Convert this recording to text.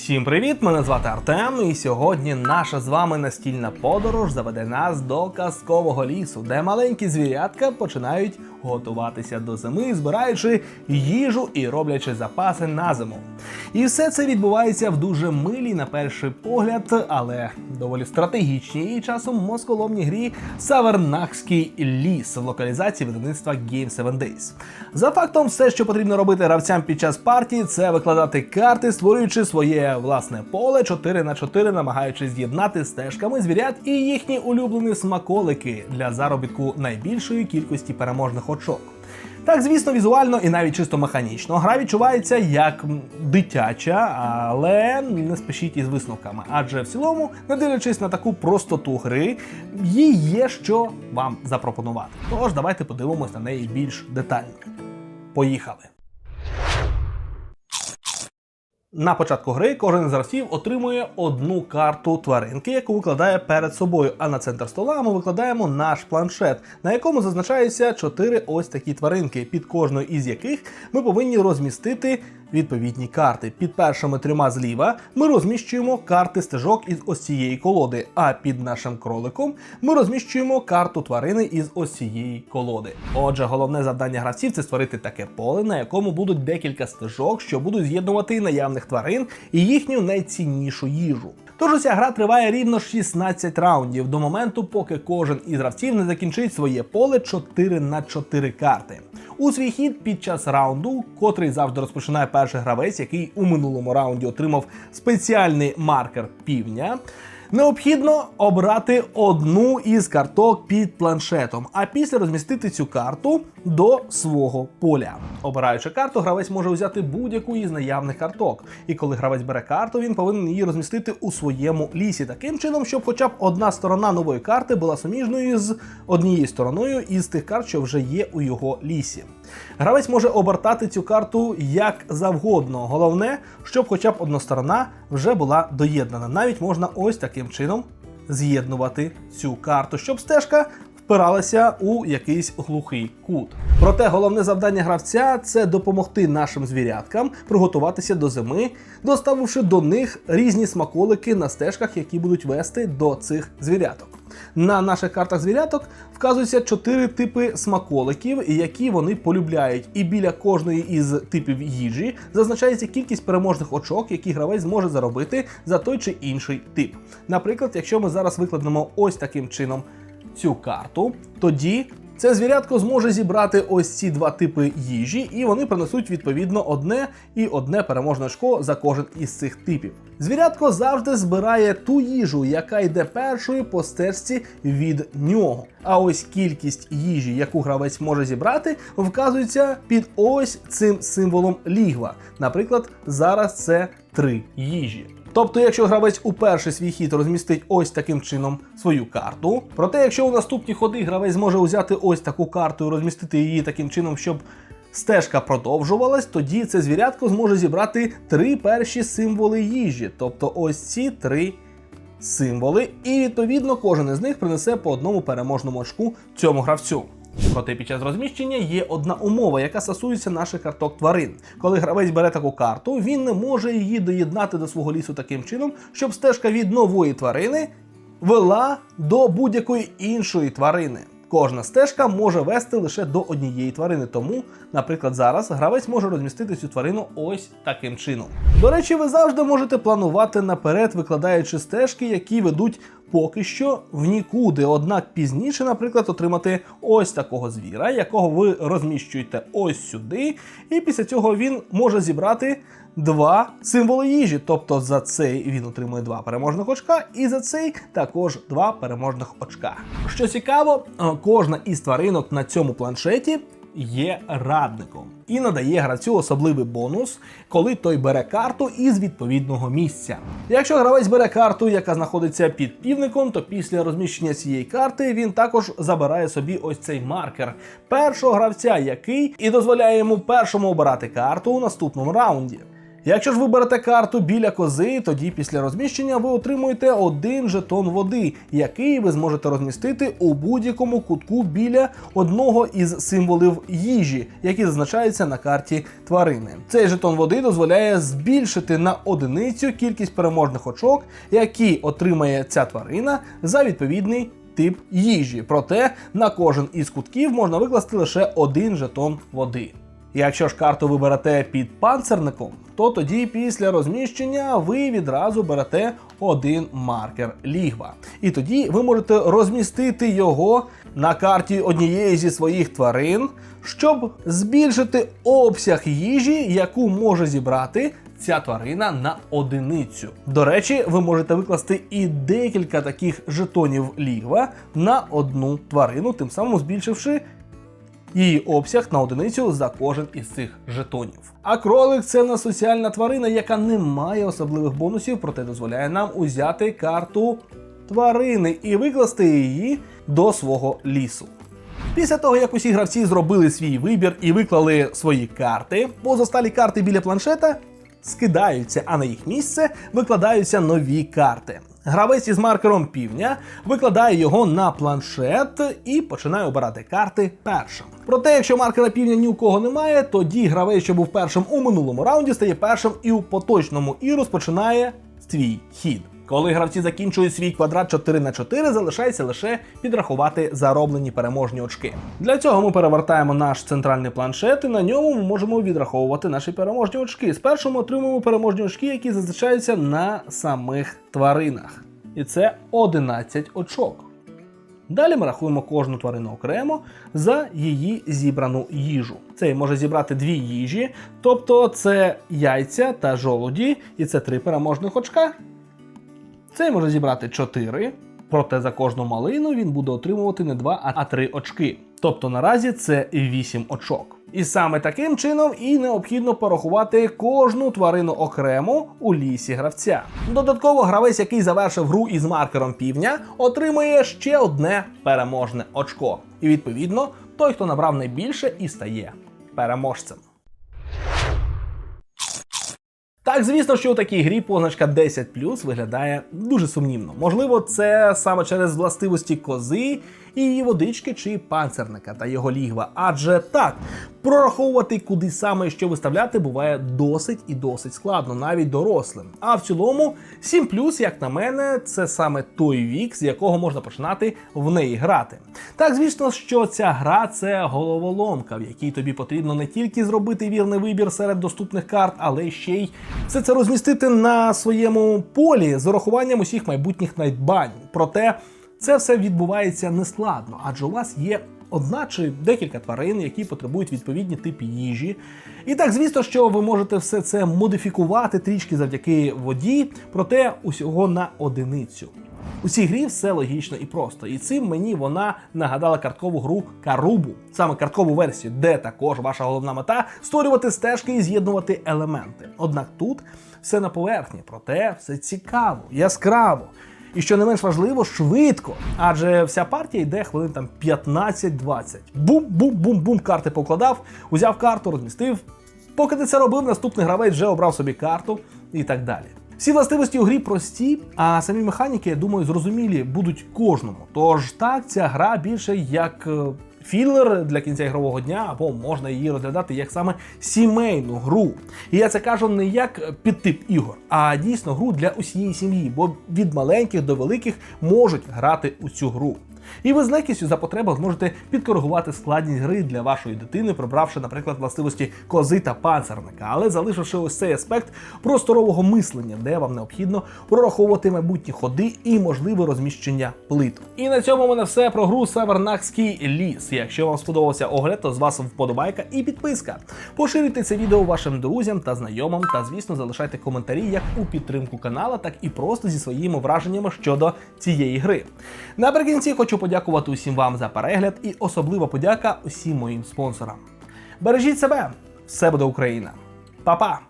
Всім привіт! Мене звати Артем, і сьогодні наша з вами настільна подорож заведе нас до казкового лісу, де маленькі звірятка починають готуватися до зими, збираючи їжу і роблячи запаси на зиму. І все це відбувається в дуже милій, на перший погляд, але доволі стратегічній і часом москоломній грі Савернахський ліс в локалізації видавництва Game 7 Days. За фактом, все, що потрібно робити гравцям під час партії, це викладати карти, створюючи своє власне поле 4 на 4 намагаючись з'єднати стежками звірят і їхні улюблені смаколики для заробітку найбільшої кількості переможних очок. Так, звісно, візуально і навіть чисто механічно гра відчувається як дитяча, але не спішіть із висновками. Адже в цілому, не дивлячись на таку простоту гри, їй є що вам запропонувати. Тож давайте подивимось на неї більш детально. Поїхали! На початку гри кожен з гравців отримує одну карту тваринки, яку викладає перед собою. А на центр стола ми викладаємо наш планшет, на якому зазначаються чотири ось такі тваринки, під кожною із яких ми повинні розмістити відповідні карти. Під першими трьома зліва ми розміщуємо карти стежок із ось цієї колоди. А під нашим кроликом ми розміщуємо карту тварини із ось цієї колоди. Отже, головне завдання гравців це створити таке поле, на якому будуть декілька стежок, що будуть з'єднувати наявних тварин і їхню найціннішу їжу. Тож уся гра триває рівно 16 раундів до моменту, поки кожен із гравців не закінчить своє поле 4 на 4 карти. У свій хід під час раунду, котрий завжди розпочинає перший гравець, який у минулому раунді отримав спеціальний маркер півня. Необхідно обрати одну із карток під планшетом, а після розмістити цю карту до свого поля. Обираючи карту, гравець може взяти будь-яку із наявних карток. І коли гравець бере карту, він повинен її розмістити у своєму лісі, таким чином, щоб хоча б одна сторона нової карти була суміжною з однією стороною із тих карт, що вже є у його лісі. Гравець може обертати цю карту як завгодно. Головне, щоб хоча б одна сторона вже була доєднана. Навіть можна ось таким чином з'єднувати цю карту, щоб стежка впиралася у якийсь глухий кут. Проте головне завдання гравця це допомогти нашим звіряткам приготуватися до зими, доставивши до них різні смаколики на стежках, які будуть вести до цих звіряток. На наших картах звіряток вказуються чотири типи смаколиків, які вони полюбляють. І біля кожної із типів їжі зазначається кількість переможних очок, які гравець зможе заробити за той чи інший тип. Наприклад, якщо ми зараз викладемо ось таким чином цю карту, тоді це звірятко зможе зібрати ось ці два типи їжі, і вони принесуть відповідно одне і одне переможне очко за кожен із цих типів. Звірятко завжди збирає ту їжу, яка йде першою по стежці від нього. А ось кількість їжі, яку гравець може зібрати, вказується під ось цим символом лігва. Наприклад, зараз це три їжі. Тобто, якщо гравець у перший свій хід розмістить ось таким чином свою карту, проте, якщо у наступні ходи гравець зможе взяти ось таку карту і розмістити її таким чином, щоб стежка продовжувалась, тоді це звірятко зможе зібрати три перші символи їжі, тобто ось ці три символи, і відповідно кожен із них принесе по одному переможному очку цьому гравцю. Проте під час розміщення є одна умова, яка стосується наших карток тварин. Коли гравець бере таку карту, він не може її доєднати до свого лісу таким чином, щоб стежка від нової тварини вела до будь-якої іншої тварини. Кожна стежка може вести лише до однієї тварини, тому, наприклад, зараз гравець може розмістити цю тварину ось таким чином. До речі, ви завжди можете планувати наперед, викладаючи стежки, які ведуть поки що в нікуди. Однак пізніше, наприклад, отримати ось такого звіра, якого ви розміщуєте ось сюди, і після цього він може зібрати два символи їжі. Тобто за цей він отримує два переможних очка, і за цей також два переможних очка. Що цікаво, кожна із тваринок на цьому планшеті. Є радником і надає гравцю особливий бонус, коли той бере карту із відповідного місця. Якщо гравець бере карту, яка знаходиться під півником, то після розміщення цієї карти він також забирає собі ось цей маркер першого гравця, який і дозволяє йому першому обирати карту у наступному раунді. Якщо ж ви берете карту біля кози, тоді після розміщення ви отримуєте один жетон води, який ви зможете розмістити у будь-якому кутку біля одного із символів їжі, які зазначаються на карті тварини. Цей жетон води дозволяє збільшити на одиницю кількість переможних очок, які отримає ця тварина за відповідний тип їжі. Проте на кожен із кутків можна викласти лише один жетон води. Якщо ж карту ви берете під панцерником, то тоді після розміщення ви відразу берете один маркер лігва. І тоді ви можете розмістити його на карті однієї зі своїх тварин, щоб збільшити обсяг їжі, яку може зібрати ця тварина на одиницю. До речі, ви можете викласти і декілька таких жетонів лігва на одну тварину, тим самим збільшивши її обсяг на одиницю за кожен із цих жетонів. А кролик це на соціальна тварина, яка не має особливих бонусів, проте дозволяє нам узяти карту тварини і викласти її до свого лісу. Після того, як усі гравці зробили свій вибір і виклали свої карти, позосталі карти біля планшета скидаються, а на їх місце викладаються нові карти. Гравець із маркером півня викладає його на планшет і починає обирати карти першим. Проте, якщо маркера півня ні у кого немає, тоді гравець, що був першим у минулому раунді, стає першим і у поточному і розпочинає свій хід. Коли гравці закінчують свій квадрат 4 на 4 залишається лише підрахувати зароблені переможні очки. Для цього ми перевертаємо наш центральний планшет, і на ньому ми можемо відраховувати наші переможні очки. Спершу ми отримуємо переможні очки, які зазначаються на самих тваринах. І це 11 очок. Далі ми рахуємо кожну тварину окремо за її зібрану їжу. Цей може зібрати дві їжі, тобто це яйця та жолуді, і це три переможних очка. Цей може зібрати 4, проте за кожну малину він буде отримувати не 2, а 3 очки. Тобто наразі це 8 очок. І саме таким чином і необхідно порахувати кожну тварину окремо у лісі гравця. Додатково гравець, який завершив гру із маркером півня, отримує ще одне переможне очко. І відповідно, той, хто набрав найбільше, і стає переможцем. Так, звісно, що у такій грі позначка 10 виглядає дуже сумнівно. Можливо, це саме через властивості кози і її водички чи панцерника та його лігва. Адже так, прораховувати, куди саме що виставляти, буває досить і досить складно, навіть дорослим. А в цілому, 7 як на мене, це саме той вік, з якого можна починати в неї грати. Так, звісно, що ця гра це головоломка, в якій тобі потрібно не тільки зробити вірний вибір серед доступних карт, але ще й все це розмістити на своєму полі з урахуванням усіх майбутніх надбань. Проте це все відбувається нескладно, адже у вас є одна чи декілька тварин, які потребують відповідні типи їжі. І так, звісно, що ви можете все це модифікувати трішки завдяки воді, проте усього на одиницю. У цій грі все логічно і просто, і цим мені вона нагадала карткову гру Карубу, саме карткову версію, де також ваша головна мета створювати стежки і з'єднувати елементи. Однак тут все на поверхні, проте все цікаво, яскраво. І що не менш важливо, швидко. Адже вся партія йде хвилин там 15-20. Бум-бум-бум-бум, карти покладав, узяв карту, розмістив. Поки ти це робив, наступний гравець вже обрав собі карту і так далі. Всі властивості у грі прості, а самі механіки, я думаю, зрозумілі будуть кожному. Тож так, ця гра більше як е, філер для кінця ігрового дня, або можна її розглядати як саме сімейну гру. І я це кажу не як підтип ігор, а дійсно гру для усієї сім'ї, бо від маленьких до великих можуть грати у цю гру. І ви з легкістю за потреби зможете підкоригувати складність гри для вашої дитини, прибравши, наприклад, властивості кози та панцерника, але залишивши ось цей аспект просторового мислення, де вам необхідно прораховувати майбутні ходи і можливе розміщення плит. І на цьому у мене все про гру Савернакський ліс. Якщо вам сподобався огляд, то з вас вподобайка і підписка. Поширюйте це відео вашим друзям та знайомим, та звісно залишайте коментарі як у підтримку канала, так і просто зі своїми враженнями щодо цієї гри. Наприкінці хочу подякувати усім вам за перегляд і особлива подяка усім моїм спонсорам. Бережіть себе, все буде Україна. Па-па!